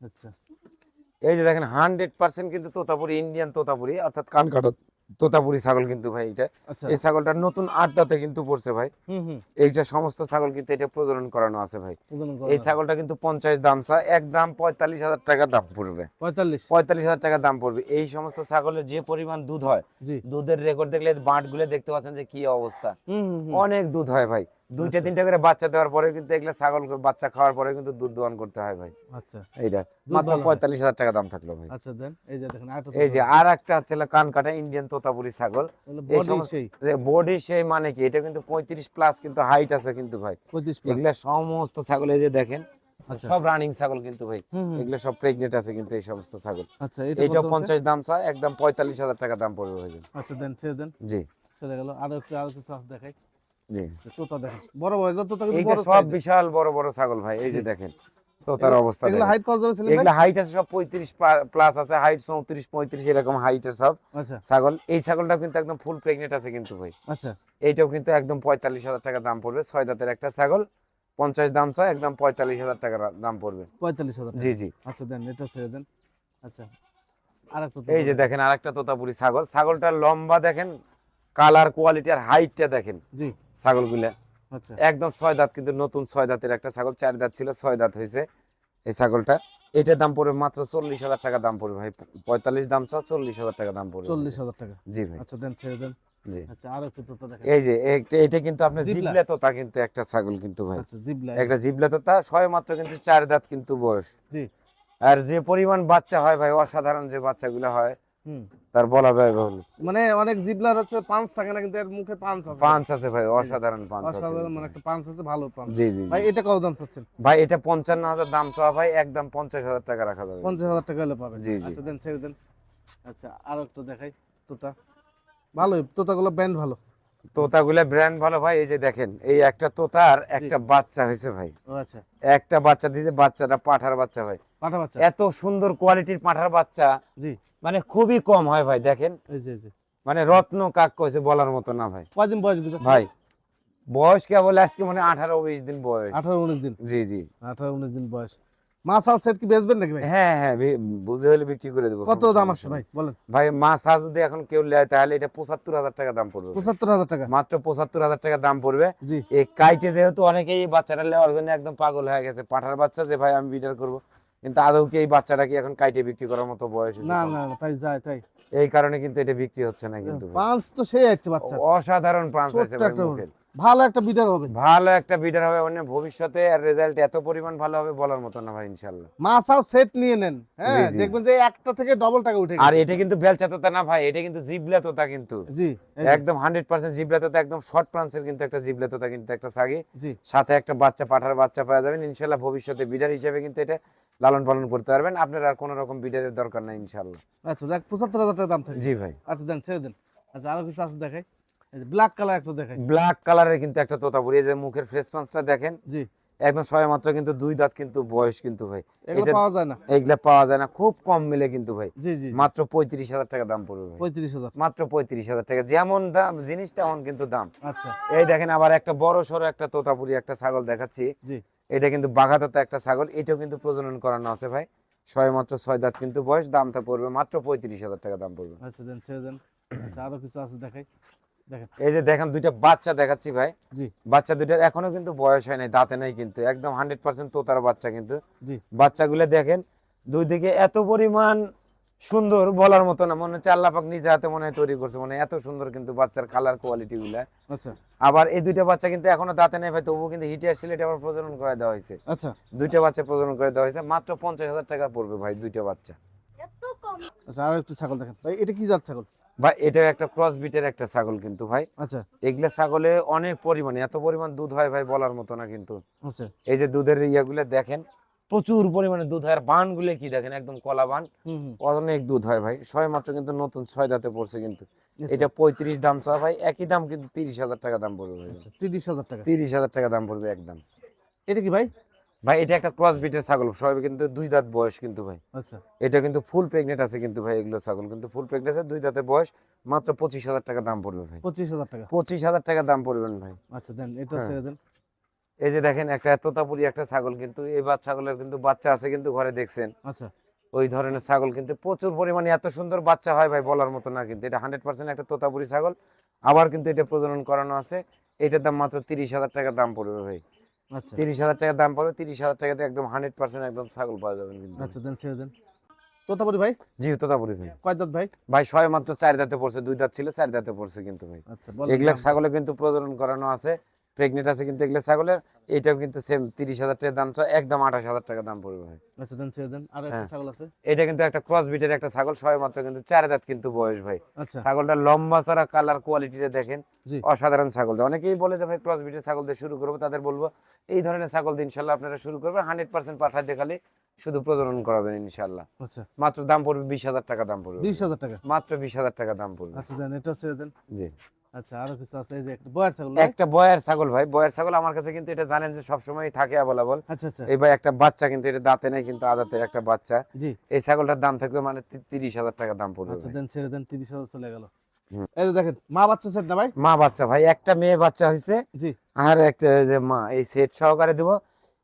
আচ্ছা। এই যে দেখেন হান্ড্রেড পার্সেন্ট কিন্তু তোতাপুরি ইন্ডিয়ান তোতাপুরি অর্থাৎ কান কাটা তোতাপুরি ছাগল কিন্তু ভাই এটা। আচ্ছা। এই ছাগলটা নতুন আড্ডাতে কিন্তু পড়ছে ভাই। এইটা সমস্ত ছাগল কিন্তু এটা প্রজনন করানো আছে ভাই। এই ছাগলটা কিন্তু পঞ্চাশ দাম এক দাম পঁয়তাল্লিশ হাজার টাকা দাম পড়বে। পঁয়তাল্লিশ। পঁয়তাল্লিশ হাজার টাকা দাম পড়বে। এই সমস্ত ছাগলের যে পরিমাণ দুধ হয় দুধের রেকর্ড দেখলে বাঁটগুলো দেখতে পাচ্ছেন যে কি অবস্থা। অনেক দুধ হয় ভাই। দুইটা আচ্ছা। তিনটা করে বাচ্চা দেওয়ার পরে কিন্তু এগুলা ছাগল বাচ্চা খাওয়ার পরে কিন্তু দুধ দোয়ান করতে হয় ভাই। আচ্ছা। এইটা। মাত্র। পঁয়তাল্লিশ হাজার টাকা দাম থাকল ভাই। আচ্ছা দেন। এই যে দেখেন এই যে আর একটা হচ্ছে কান কাটা ইন্ডিয়ান তোতাপুরি ছাগল। এই বডি সমস্ত- সেই। বডি সেই মানে কি? এটা কিন্তু পঁয়ত্রিশ প্লাস কিন্তু হাইট আছে কিন্তু ভাই। এগুলা সমস্ত ছাগল এই যে দেখেন আচ্ছা। সব রানিং ছাগল কিন্তু ভাই। এগুলো সব প্রেগনেন্ট আছে কিন্তু এই সমস্ত ছাগল। আচ্ছা এটা? পঞ্চাশ দাম চাই একদম পঁয়তাল্লিশ হাজার টাকা দাম পড়বে ভাই। আচ্ছা দেন ছেড়ে দেন। জি। চলে গেল। আরও একটু আরও কিছু দেখাই। তোতা দেখেন। বড় বড় এগুলো তোতা কিন্তু বড় সব বিশাল বড় বড় ছাগল ভাই এই যে দেখেন তো অবস্থা এগুলো হাইট কত যাবে এগুলো হাইট আছে সব পঁয়ত্রিশ প্লাস আছে হাইট চৌত্রিশ পঁয়ত্রিশ এরকম হাইটের সব আচ্ছা। ছাগল। এই ছাগলটা কিন্তু একদম ফুল প্রেগনেন্ট আছে কিন্তু ভাই। আচ্ছা। এইটাও কিন্তু একদম পঁয়তাল্লিশ হাজার টাকা দাম পড়বে ছয় দাঁতের একটা ছাগল। পঞ্চাশ দাম ছয় একদম পঁয়তাল্লিশ হাজার টাকা দাম পড়বে। পঁয়তাল্লিশ হাজার জি জি। আচ্ছা দেন এটা ছেড়ে দেন। আচ্ছা এই যে দেখেন আরেকটা তোতাপুরি ছাগল। ছাগলটার লম্বা দেখেন কালার কোয়ালিটি আর হাইটটা দেখেন। জি। ছাগলগুলা। আচ্ছা। একদম ছয় দাঁত কিন্তু নতুন ছয় দাঁতের একটা ছাগল চার দাঁত ছিল ছয় দাঁত হয়েছে এই ছাগলটা। এটার দাম পড়বে মাত্র চল্লিশ হাজার টাকা দাম পড়বে ভাই। পঁয়তাল্লিশ দাম চাও চল্লিশ হাজার টাকা দাম পড়বে। চল্লিশ হাজার টাকা। জি ভাই। আচ্ছা দেন ছেড়ে দেন। আচ্ছা আরও একটু তোতা দেখেন এই যে এটা কিন্তু আপনার জিবলা। জিবলা তোতা কিন্তু একটা ছাগল কিন্তু ভাই। আচ্ছা জিবলা। একটা জিবলা তোতা ছয় মাত্র কিন্তু চার দাঁত কিন্তু বয়স। আর যে পরিমাণ বাচ্চা হয় ভাই অসাধারণ যে বাচ্চাগুলো হয় তার বলা ব্যয়বহুল মানে অনেক জিবলার হচ্ছে পাঁচ থাকে না কিন্তু এর মুখে পাঁচ আছে। পাঁচ আছে ভাই অসাধারণ পাঁচ আছে। অসাধারণ মানে একটা পাঁচ আছে ভালো পাঁচ জি জি ভাই এটা কত দাম চাচ্ছেন? ভাই এটা পঞ্চান্ন হাজার দাম চাওয়া ভাই একদম পঞ্চাশ হাজার টাকা রাখা যাবে। পঞ্চাশ হাজার টাকা হলে পাবেন। জি, জি। আচ্ছা দেন ছেড়ে দেন। আচ্ছা আর একটু দেখাই। তোতা। ভালোই তোতাগুলো ব্র্যান্ড ভালো। তোতাগুলা ব্র্যান্ড ভালো ভাই এই যে দেখেন এই একটা তোতার একটা বাচ্চা হয়েছে ভাই। ও আচ্ছা। একটা বাচ্চা দিয়েছে বাচ্চাটা পাঠার বাচ্চা ভাই। পাঠা বাচ্চা? এত সুন্দর কোয়ালিটির পাঠার বাচ্চা। জি। মানে খুবই কম হয় ভাই দেখেন। মানে রত্ন কাক কইছে বলার মতো না ভাই। কয়দিন বয়স ভাই বয়স কেবল আজকে মানে আঠারো বিশ দিন বয়স। আঠারো উনিশ দিন? জি জি। আঠারো উনিশ দিন বয়স। মাছ সেট কি বেচবেন নাকি ভাই? হ্যাঁ হ্যাঁ বুঝে হলে বিক্রি করে দেবো কত দাম ভাই? বলেন। ভাই মাছ যদি এখন কেউ নেয় তাহলে এটা পঁচাত্তর হাজার টাকা দাম পড়বে পঁচাত্তর হাজার টাকা? মাত্র পঁচাত্তর হাজার টাকা দাম পড়বে। এই কাইটে যেহেতু অনেকেই বাচ্চাটা নেওয়ার জন্য একদম পাগল হয়ে গেছে পাঠার বাচ্চা যে ভাই আমি বিটার করব। কিন্তু আদৌ কি এই বাচ্চাটা কি এখন কাইটে বিক্রি করার মতো বয়স না না না, তাই যায় তাই। এই কারণে কিন্তু এটা বিক্রি হচ্ছে না কিন্তু পাঁচ তো সেই আছে বাচ্চা অসাধারণ পাঁচ আছে ভাই মুখের। ভালো একটা বিটার হবে। ভালো একটা বিডার হবে অন্য ভবিষ্যতে আর রেজাল্ট এত পরিমাণ ভালো হবে বলার মতো না ভাই ইনশাল্লাহ মাছ আর সেট নিয়ে নেন হ্যাঁ। দেখবেন যে একটা থেকে ডবল টাকা উঠে আর এটা কিন্তু বেলচা তোতা না ভাই এটা কিন্তু জিবলা তোতা কিন্তু। জি একদম হান্ড্রেড পার্সেন্ট জিবলা তোতা একদম শর্ট প্রান্সের কিন্তু একটা জিবলা তোতা কিন্তু একটা সাগি জি। সাথে একটা বাচ্চা পাঠার বাচ্চা পাওয়া যাবেন। ইনশাল্লাহ ভবিষ্যতে বিডার হিসেবে কিন্তু এটা লালন পালন করতে পারবেন। আপনার আর কোনো রকম বিডারের দরকার নাই ইনশাল্লাহ আচ্ছা দেখ পঁচাত্তর হাজার টাকা দাম থাকে জি ভাই। আচ্ছা দেন ছেড়ে দেন। আচ্ছা আরও কিছু আছে দেখাই। ব্ল্যাক কালার একটা দেখাই। ব্ল্যাক কালারের কিন্তু একটা তোতাপুরি। এই যে মুখের পাঁচটা দেখেন জি। একদম সবাই মাত্র কিন্তু দুই দাঁত কিন্তু বয়স কিন্তু ভাই। এগুলো এটা- পাওয়া যায় না। এইগুলা পাওয়া যায় না খুব কম মিলে কিন্তু ভাই। জি জি জি। মাত্র পঁয়ত্রিশ হাজার টাকা দাম পড়বে পঁয়ত্রিশ হাজার। মাত্র পঁয়ত্রিশ হাজার টাকা। যেমন দাম জিনিস তেমন কিন্তু দাম। আচ্ছা। এই দেখেন আবার একটা বড় সড়ো একটা তোতাপুরি একটা ছাগল দেখাচ্ছি। জি। এটা কিন্তু বাঘাততা একটা ছাগল এটাও কিন্তু প্রজনন করানো আছে ভাই। ছয় মাত্র ছয় দাঁত কিন্তু বয়স দামটা পড়বে মাত্র পঁয়ত্রিশ হাজার টাকা দাম পড়বে। আচ্ছা দেন আচ্ছা আরও কিছু আছে দেখাই। দেখেন এই যে দেখেন দুইটা বাচ্চা দেখাচ্ছি ভাই। জি। বাচ্চা দুইটার এখনও কিন্তু বয়স হয় নাই দাঁতে নাই কিন্তু একদম হান্ড্রেড পার্সেন্ট তোতার বাচ্চা কিন্তু। জি। বাচ্চাগুলো দেখেন দুই দিকে এত পরিমাণ সুন্দর বলার মতো না মনে হচ্ছে আল্লাপাক নিজে হাতে মনে হয় তৈরি করছে মানে এত সুন্দর কিন্তু বাচ্চার কালার কোয়ালিটি গুলা। আচ্ছা। আবার এই দুইটা বাচ্চা কিন্তু এখনও দাঁতে নেই ভাই তবুও কিন্তু হিটে আসছিল এটা আবার প্রজনন করে দেওয়া হয়েছে। আচ্ছা। দুইটা বাচ্চা প্রজনন করে দেওয়া হয়েছে মাত্র পঞ্চাশ হাজার টাকা পড়বে ভাই দুইটা বাচ্চা। আচ্ছা আরও একটু ছাগল দেখেন। ভাই এটা কি জাত ছাগল? ভাই এটা একটা ক্রস বিটের একটা ছাগল কিন্তু ভাই। আচ্ছা। এগুলা ছাগলে অনেক পরিমাণে এত পরিমাণ দুধ হয় ভাই বলার মতো না কিন্তু। আচ্ছা। এই যে দুধের ইয়াগুলো দেখেন প্রচুর পরিমাণে দুধ হয়। আর বানগুলো কি দেখেন একদম কলা বান। অনেক দুধ হয় ভাই। ছয় মাত্র কিন্তু নতুন ছয় দাঁতে পড়ছে কিন্তু। আচ্ছা, এটা পঁয়ত্রিশ দাম চা ভাই। একই দাম কিন্তু তিরিশ হাজার টাকা দাম পড়বে ভাই। আচ্ছা তিরিশ হাজার টাকা। তিরিশ হাজার টাকা দাম পড়বে একদম। এটা কি ভাই? ভাই এটা একটা ক্রস বিটের ছাগল। সবাই কিন্তু দুই দাঁত বয়স কিন্তু ভাই। আচ্ছা। এটা কিন্তু ফুল প্রেগনেন্ট আছে কিন্তু ভাই এগুলো ছাগল। কিন্তু ফুল প্রেগনেন্ট আছে দুই দাঁতে বয়স মাত্র পঁচিশ হাজার টাকা দাম পড়বে ভাই। পঁচিশ হাজার টাকা। পঁচিশ হাজার টাকা দাম পড়বেন ভাই। আচ্ছা দেন এটা হ্যাঁ। ছেড়ে দেন। এই যে দেখেন একটা তোতাপুরি একটা ছাগল কিন্তু এই বাচ্চা ছাগলের কিন্তু বাচ্চা আছে কিন্তু ঘরে দেখছেন। আচ্ছা। ওই ধরনের ছাগল কিন্তু প্রচুর পরিমাণে এত সুন্দর বাচ্চা হয় ভাই বলার মতো না কিন্তু। এটা হান্ড্রেড পার্সেন্ট একটা তোতাপুরি ছাগল। আবার কিন্তু এটা প্রজনন করানো আছে। এটার দাম মাত্র তিরিশ হাজার টাকা দাম পড়বে ভাই। তিরিশ হাজার টাকা দাম পড়বে তিরিশ হাজার টাকাতে একদম হান্ড্রেড পার্সেন্ট একদম ছাগল পাওয়া যাবে কিন্তু। আচ্ছা দেন ছেড়ে দেন। তোতাপুরি ভাই? জি তোতাপুরি ভাই। কয় দাঁত ভাই? ভাই ছয় মাত্র চার দাঁতে পড়ছে দুই দাঁত ছিল চার দাঁতে পড়ছে কিন্তু ভাই। আচ্ছা এগুলা ছাগলে কিন্তু প্রজনন করানো আছে। প্রেগনেন্ট আছে কিন্তু এগুলা ছাগলের এটাও কিন্তু সেম তিরিশ হাজার টাকা দাম একদম আঠাশ হাজার টাকা দাম পড়বে ভাই। আচ্ছা দেন ছেড়ে দেন। আর একটা হ্যাঁ। ছাগল আছে। এটা কিন্তু একটা ক্রস বিটের একটা ছাগল ছয় মাত্র কিন্তু চার দাঁত কিন্তু বয়স ভাই। আচ্ছা। ছাগলটা লম্বা ছাড়া কালার কোয়ালিটিটা দেখেন অসাধারণ ছাগল। অনেকেই বলে যে ভাই ক্রস বিটের ছাগল দিয়ে শুরু করব তাদের বলব এই ধরনের ছাগল দিয়ে ইনশাল্লাহ আপনারা শুরু করবেন হান্ড্রেড পার্সেন্ট পাঠায় দেখালে শুধু প্রজনন করাবেন ইনশাল্লাহ। আচ্ছা। মাত্র দাম পড়বে বিশ হাজার টাকা দাম পড়বে বিশ হাজার টাকা? মাত্র বিশ হাজার টাকা দাম পড়বে। আচ্ছা দেন এটা ছেড়ে দেন। জি। আচ্ছা আরও কিছু আছে? যে একটা বয়ার ছাগল একটা বয়ের ছাগল ভাই। বয়ের ছাগল আমার কাছে কিন্তু এটা জানেন যে সবসময় থাকে অ্যাভেলেবল আচ্ছা আচ্ছা। এই ভাই একটা বাচ্চা কিন্তু এটা দাঁতে নেই কিন্তু আদাতের একটা বাচ্চা। জি। এই ছাগলটার দাম থাকবে মানে তি- তিরিশ হাজার টাকা দাম পড়বে আচ্ছা। দেন ছেড়ে দেন তিরিশ হাজার চলে গেল। এই দেখেন মা বাচ্চা সেট না ভাই? মা বাচ্চা ভাই। একটা মেয়ে বাচ্চা হয়েছে জি। আর একটা যে মা এই সেট সহকারে দিব।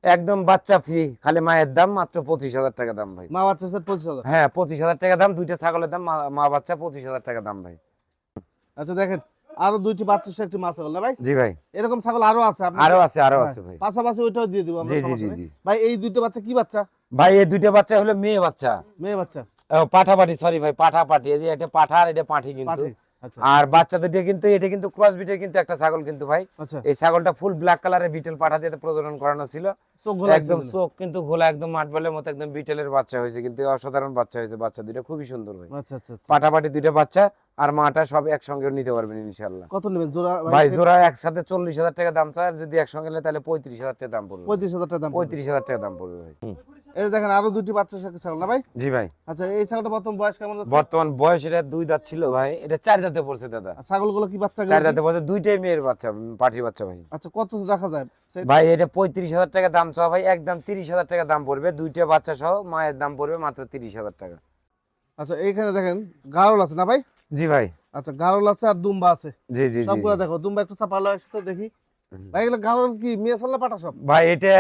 একদম বাচ্চা ফ্রি খালি মায়ের দাম মাত্র পঁচিশ হাজার টাকা দাম ভাই। মা বাচ্চা সেট পঁচিশ হাজার? হ্যাঁ পঁচিশ হাজার টাকা দাম দুইটা ছাগলের দাম মা বাচ্চা পঁচিশ হাজার টাকা দাম ভাই। আচ্ছা দেখেন আরও দুইটি বাচ্চা সে একটি মাছ ছাগল না ভাই? জি ভাই। এরকম ছাগল আরও আছে আরও আছে আরও হ্যাঁ, আছে ভাই। পাশাপাশি ওইটাও দিয়ে দিব আমরা জি জি জি ভাই এই দুইটা বাচ্চা কি বাচ্চা? ভাই এই দুইটা বাচ্চা হলো মেয়ে বাচ্চা। মেয়ে বাচ্চা। পাঠা পাঠি সরি ভাই পাঠা পাঠি এই যে এটা পাঠা আর এটা পাঠি কিন্তু। আর বাচ্চা দুটো কিন্তু এটা কিন্তু ক্রস বিটের কিন্তু একটা ছাগল কিন্তু ভাই। আচ্ছা। এই ছাগলটা ফুল ব্ল্যাক কালারের বিটেল পাঠা দিয়ে প্রজনন করানো ছিল। একদম চোখ কিন্তু ঘোলা একদম মাঠবলের মতো একদম বিটেলের বাচ্চা হয়েছে কিন্তু অসাধারণ বাচ্চা হয়েছে বাচ্চা দুটো খুবই সুন্দর ভাই। আচ্ছা আচ্ছা আচ্ছা। পাটাপাটি দুইটা বাচ্চা আর মাটা সব একসঙ্গে নিতে পারবেন ইনশাল্লাহ কত নেবেন? জোড়া ভাই? জোড়া একসাথে চল্লিশ হাজার টাকা দাম চায় আর যদি একসঙ্গে নেয় তাহলে পঁয়ত্রিশ হাজার টাকা দাম পড়বে। পঁয়ত্রিশ হাজার টাকা দাম। পঁয়ত্রিশ হাজার টাকা দাম পড়বে ভাই। এই দেখেন আরও দুইটি বাচ্চা ছাগল না ভাই? জি ভাই। আচ্ছা এই ছাগলটা বর্তমান বয়স কেমন যাচ্ছে? বর্তমান বয়স এটা দুই দাঁত ছিল ভাই এটা চার দাঁতে পড়ছে দাদা। ছাগলগুলো কি বাচ্চা চার দাঁতে পড়ছে দুইটাই মেয়ের বাচ্চা উম, বাচ্চা ভাই। আচ্ছা কত রাখা যায়? ভাই এটা পঁয়ত্রিশ হাজার টাকা দাম চাওয়া ভাই একদম তিরিশ হাজার টাকা দাম পড়বে দুইটা বাচ্চা সহ মায়ের দাম পড়বে মাত্র তিরিশ হাজার টাকা। আচ্ছা এইখানে দেখেন গারল আছে না ভাই? জি ভাই। আচ্ছা গারল আছে আর দুম্বা আছে। জি জি জি সবগুলো দেখো দুম্বা একটু চাপালো একসাথে দেখি। ভাই এগুলো গারল কি? মেয়ে পাঠা সব? ভাই এটা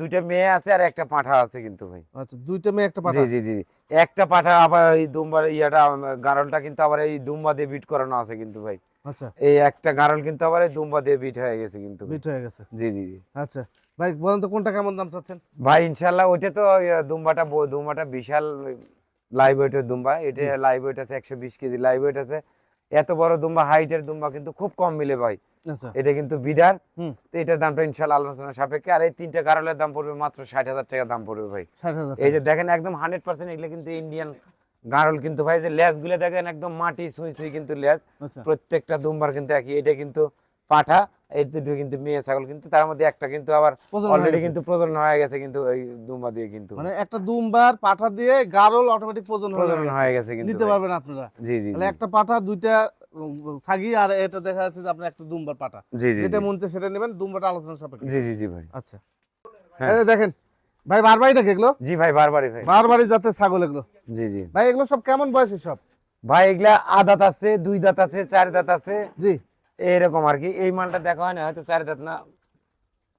দুইটা মেয়ে আছে আর একটা পাঠা আছে কিন্তু ভাই। আচ্ছা দুইটা মেয়ে একটা পাঠা? জি জি একটা পাঠা আবার এই দুম্বার ইয়াটা গারলটা কিন্তু আবার এই দুম্বা দিয়ে বিট করানো আছে কিন্তু ভাই। আচ্ছা। এই একটা গারল কিন্তু আবার এই দুম্বা দিয়ে বিট হয়ে গেছে কিন্তু বিট হয়ে গেছে। জি জি জি। আচ্ছা। ভাই বলেন তো কোনটা কেমন দাম চাচ্ছেন? ভাই ইনশাল্লাহ ওইটা তো দুম্বাটা দুম্বাটা বিশাল লাইভ ওয়েটের দুম্বা। এটা লাইভ ওয়েট আছে একশো বিশ কেজি লাইভ ওয়েট আছে। এত বড় দুম্বা হাইটের দুম্বা কিন্তু খুব কম মিলে ভাই। এটা কিন্তু বিডার তো এটার দামটা ইনশাল্লাহ আলোচনা সাপেক্ষে। আর এই তিনটা গারলের দাম পড়বে মাত্র ষাট হাজার টাকা দাম পড়বে ভাই। এই যে দেখেন একদম হান্ড্রেড পার্সেন্ট এগুলো কিন্তু ইন্ডিয়ান গারল কিন্তু ভাই যে লেজগুলো দেখেন একদম মাটি সুই সুই কিন্তু লেজ আচ্ছা। প্রত্যেকটা দুম্বার কিন্তু একই। এটা কিন্তু পাঠা এই দুটো কিন্তু মেয়ে ছাগল। কিন্তু তার মধ্যে একটা কিন্তু আবার অলরেডি কিন্তু প্রজনন হয়ে গেছে কিন্তু ওই দুম্বা দিয়ে কিন্তু। মানে একটা দুম্বার পাঠা দিয়ে গারল অটোমেটিক প্রজনন হয়ে গেছে। কিন্তু নিতে। পারবেন আপনারা। জি জি। একটা পাঠা দুইটা ছাগি আর এটা দেখা যাচ্ছে যে আপনার একটা দুম্বার জি যেটা মন চায় সেটা নেবেন দুম্বাটা আলোচনা সাপেক্ষে। জি জি জি ভাই। আচ্ছা। হ্যাঁ। দেখেন ভাই বারবারই এগুলো? জি ভাই বারবারই ভাই। বারবারই যাতে ছাগল এগুলো। জি জি। ভাই এগুলো সব কেমন বয়সী সব? ভাই এগুলা আদাত আছে দুই দাঁত আছে চার দাঁত আছে। জি। এরকম আর কি। এই মালটা দেখা হয় না হয়তো চার দাঁত না।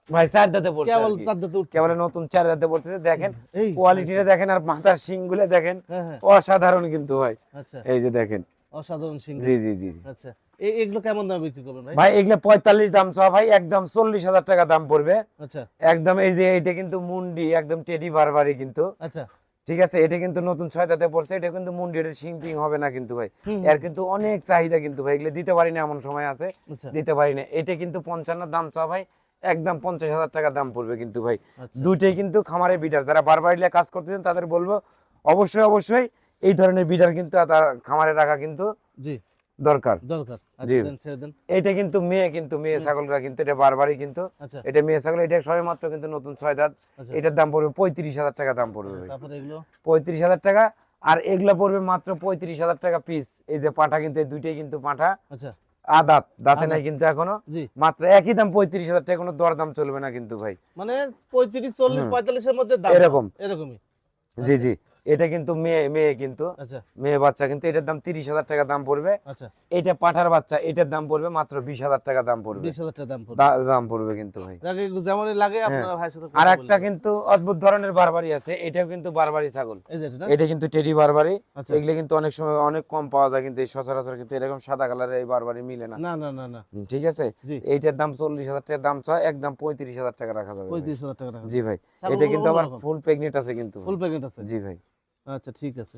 ভাই চার দাঁতে পড়ছে কেবল চার দাঁতে কেবল নতুন চার দাঁতে পড়তেছে দেখেন কোয়ালিটিটা দেখেন আর মাথার শিংগুলো দেখেন হ্যাঁ হ্যাঁ। অসাধারণ কিন্তু ভাই। আচ্ছা। এই যে দেখেন অসাধারণ সিং জি জি জি আচ্ছা এগুলো কেমন দাম বিক্রি করবেন ভাই? ভাই এগুলা পঁয়তাল্লিশ দাম চাওয়া ভাই একদম চল্লিশ হাজার টাকা দাম পড়বে। আচ্ছা। একদম এই যে এটা কিন্তু মুন্ডি একদম টেডি বারবারই কিন্তু। আচ্ছা। ঠিক আছে এটা কিন্তু নতুন ছয় পড়ছে এটা কিন্তু মুন্ডি এটা শিং হবে না কিন্তু ভাই। এর কিন্তু অনেক চাহিদা কিন্তু ভাই এগুলো দিতে পারি না এমন সময় আছে। আচ্ছা। দিতে পারি না। এটা কিন্তু পঞ্চান্ন দাম চাওয়া ভাই একদম পঞ্চাশ হাজার টাকা দাম পড়বে কিন্তু ভাই। দুইটাই কিন্তু খামারে বিটার। যারা বারবার কাজ করতেছেন তাদের বলব অবশ্যই অবশ্যই এই ধরনের বিডার কিন্তু তার খামারে রাখা কিন্তু জি। দরকার। দরকার। আচ্ছা এটা কিন্তু মেয়ে কিন্তু মেয়ে ছাগলরা কিন্তু এটা বারবারই কিন্তু আচ্ছা। এটা মেয়ে ছাগল এটা সবে মাত্র কিন্তু নতুন ছয় দাঁত। আচ্ছা। এটার দাম পড়বে পঁয়ত্রিশ হাজার টাকা দাম পড়বে পঁয়ত্রিশ হাজার টাকা। আর এগুলা পড়বে মাত্র পঁয়ত্রিশ হাজার টাকা পিস এই যে পাঠা কিন্তু এই দুইটাই কিন্তু পাঠা। আচ্ছা। আদাত দাঁতে নাই কিন্তু এখনও। মাত্র একই দাম পঁয়ত্রিশ হাজার টাকা কোনো দর দাম চলবে না কিন্তু ভাই। মানে পঁয়ত্রিশ চল্লিশ। পঁয়তাল্লিশের মধ্যে এরকম। এরকমই। জি জি। এটা কিন্তু মেয়ে মেয়ে কিন্তু আচ্ছা। মেয়ে বাচ্চা কিন্তু এটার দাম তিরিশ হাজার টাকা দাম পড়বে। আচ্ছা। এটা পাঠার বাচ্চা এটার দাম পড়বে মাত্র বিশ হাজার টাকা দাম পড়বে। বিশ হাজার টাকা দাম পড়বে। দাম পড়বে কিন্তু ভাই। যাকে যেমনই লাগে কথা আর একটা কিন্তু অদ্ভুত ধরনের বারবারি আছে এটাও কিন্তু বারবারি ছাগল। এটা কিন্তু টেডি বারবারি। আচ্ছা। এগুলো কিন্তু অনেক সময় অনেক কম পাওয়া যায় কিন্তু এই সচরাচর কিন্তু এরকম সাদা কালারের এই বারবারি মিলে না। না না না ঠিক আছে? এইটার দাম চল্লিশ হাজার টাকা দাম চায় একদম পঁয়ত্রিশ হাজার টাকা রাখা যাবে পঁয়ত্রিশ হাজার টাকা রাখা জি ভাই। এটা কিন্তু আবার ফুল প্রেগনেন্ট আছে কিন্তু ফুল প্যাকেট আছে। জি ভাই। আচ্ছা ঠিক আছে।